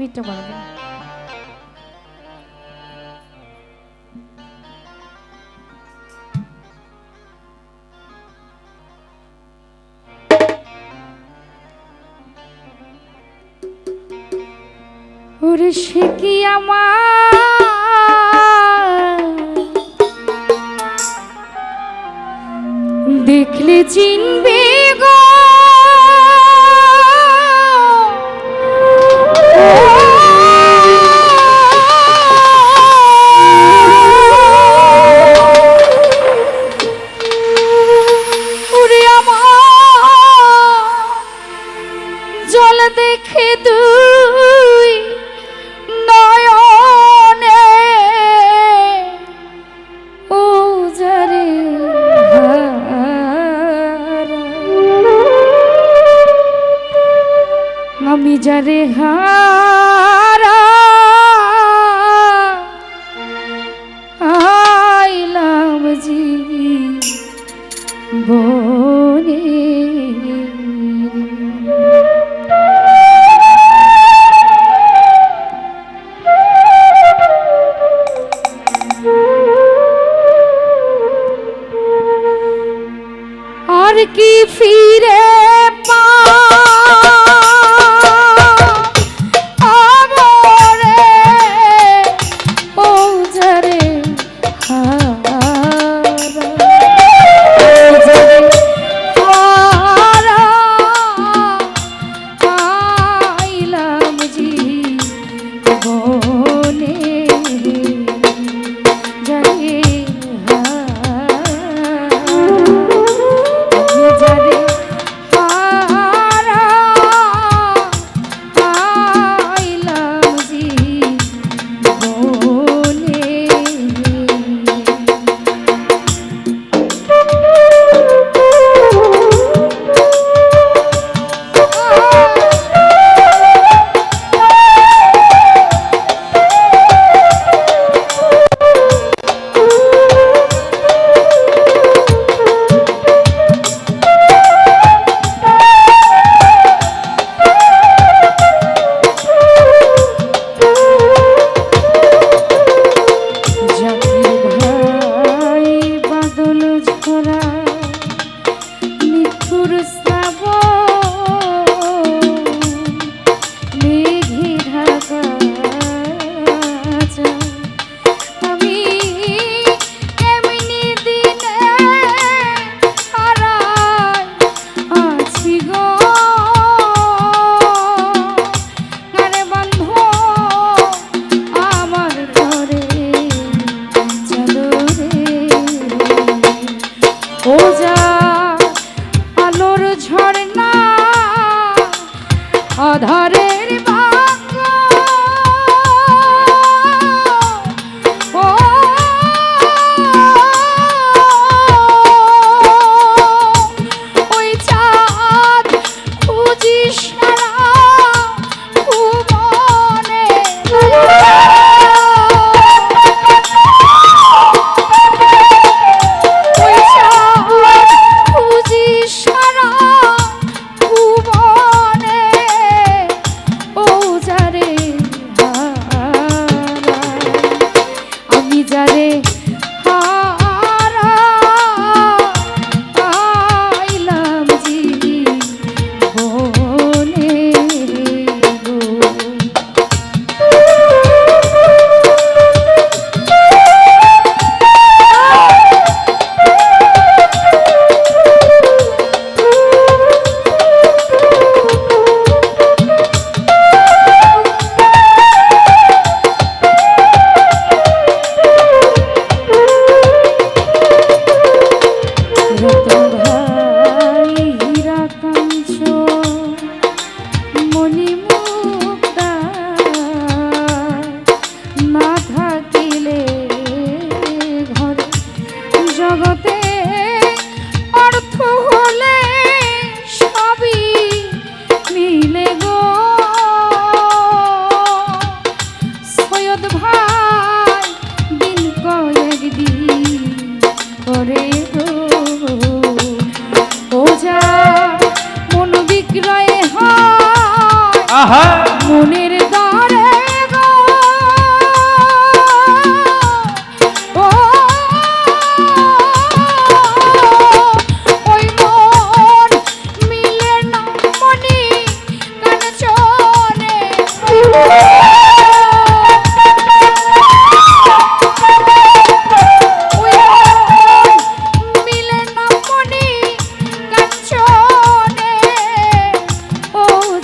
মিটটা বাড়াবেন ওরে সে কি আমার? দেখলে চিনবে Oh! যারে হারা আইলাম জি বনে। আর কি ফিরে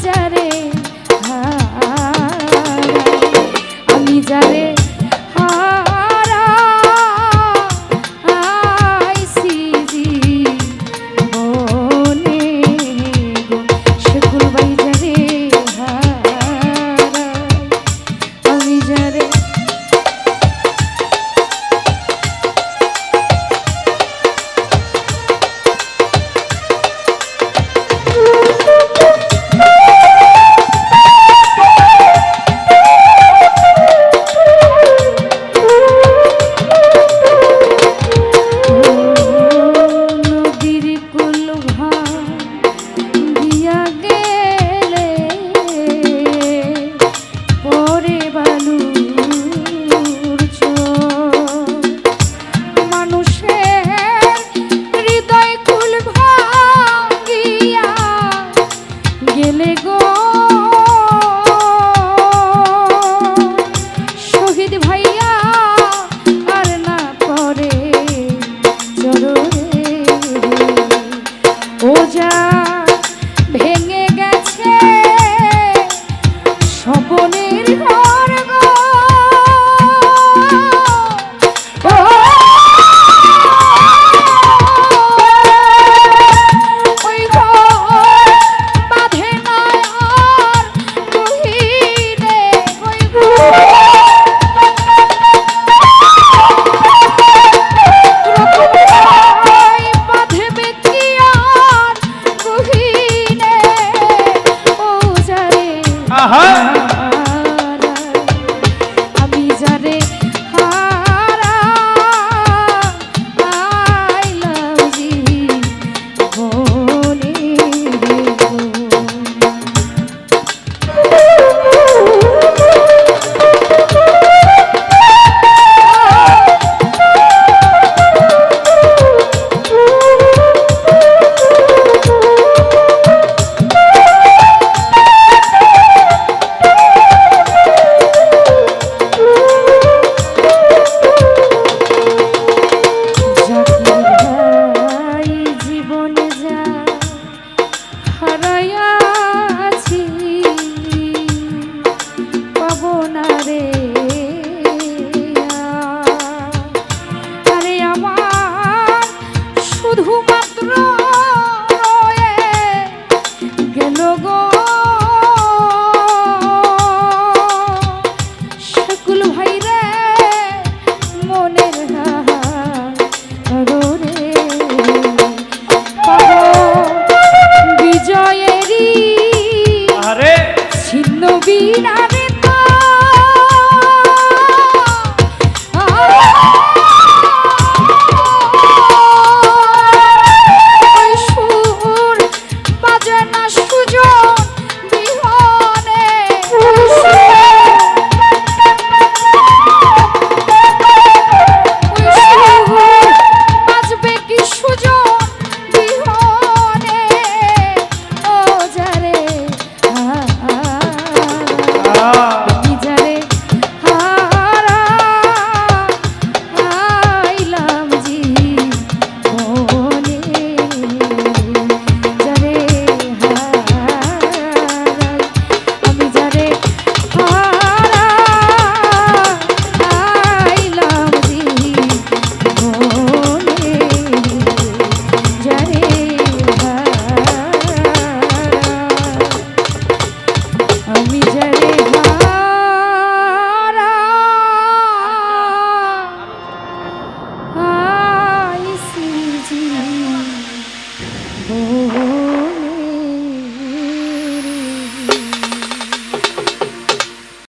রাজা রে